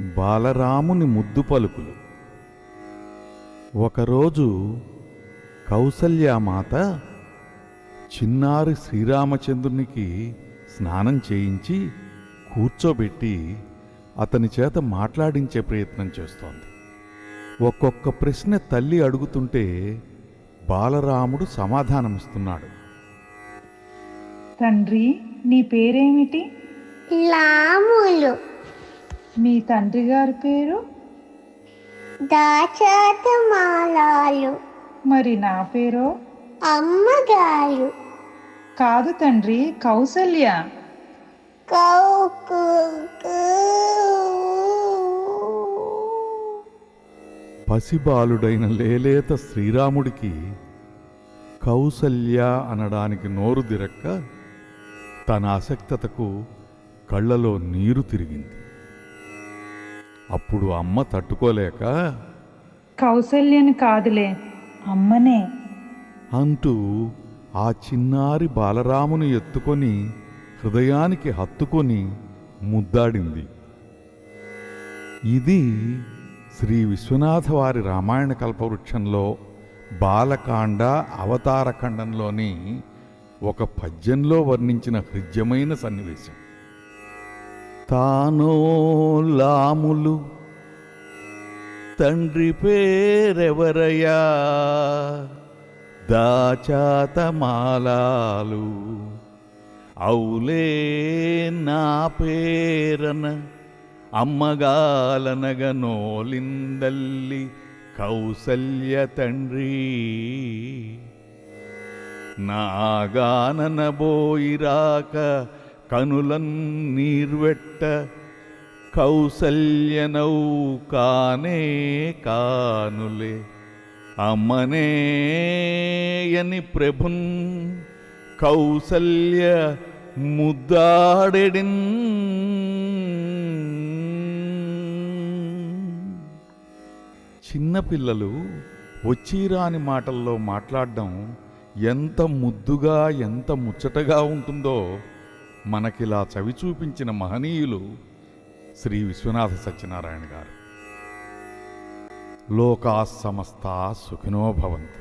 బాలరాముని ముద్దు పలుకులు. ఒకరోజు కౌసల్యామాత చిన్నారి శ్రీరామచంద్రునికి స్నానం చేయించి కూర్చోబెట్టి అతని చేత మాట్లాడించే ప్రయత్నం చేస్తోంది. ఒక్కొక్క ప్రశ్న తల్లి అడుగుతుంటే బాలరాముడు సమాధానమిస్తున్నాడు. తండ్రి నీ పేరేమిటి? లాములు. మీ తండ్రి గారి పేరు? దాచాతమాలాలు. మరి నా పేరో? అమ్మగారు. కాదు తండ్రి కౌసల్య. కౌకు. పసిబాలుడైన లేలేత శ్రీరాముడికి కౌసల్య అనడానికి నోరు దిరక్క తన అసక్తతకు కళ్ళలో నీరు తిరిగింది. అప్పుడు అమ్మ తట్టుకోలేక కౌసల్యని కాదులే అమ్మనే. అంటూ ఆ చిన్నారి బాలరాముని ఎత్తుకొని హృదయానికి హత్తుకొని ముద్దాడింది. ఇది శ్రీ విశ్వనాథ వారి రామాయణ కల్పవృక్షంలో బాలకాండ అవతారఖండంలోని ఒక పద్యంలో వర్ణించిన హృద్యమైన సన్నివేశం. తానో లాములు. తండ్రి పేరెవరయా దాచాతమాలాలు. అవులే నా పేరన అమ్మగాలనగ నోలిందల్లి కౌసల్య తండ్రి. నాగాననబోయిరాక కనులన్నీర్వెట్ట కౌసల్యనౌ కానే కానులే. అమ్మనేయని ప్రభున్ కౌసల్య ముద్దాడెడిన్. చిన్నపిల్లలు వచ్చిరాని మాటల్లో మాట్లాడడం ఎంత ముద్దుగా ఎంత ముచ్చటగా ఉంటుందో మనకిలా చవి చూపించిన మహనీయులు శ్రీ విశ్వనాథ సత్యనారాయణ గారు. లోకా సమస్త సుఖినో భవంతు.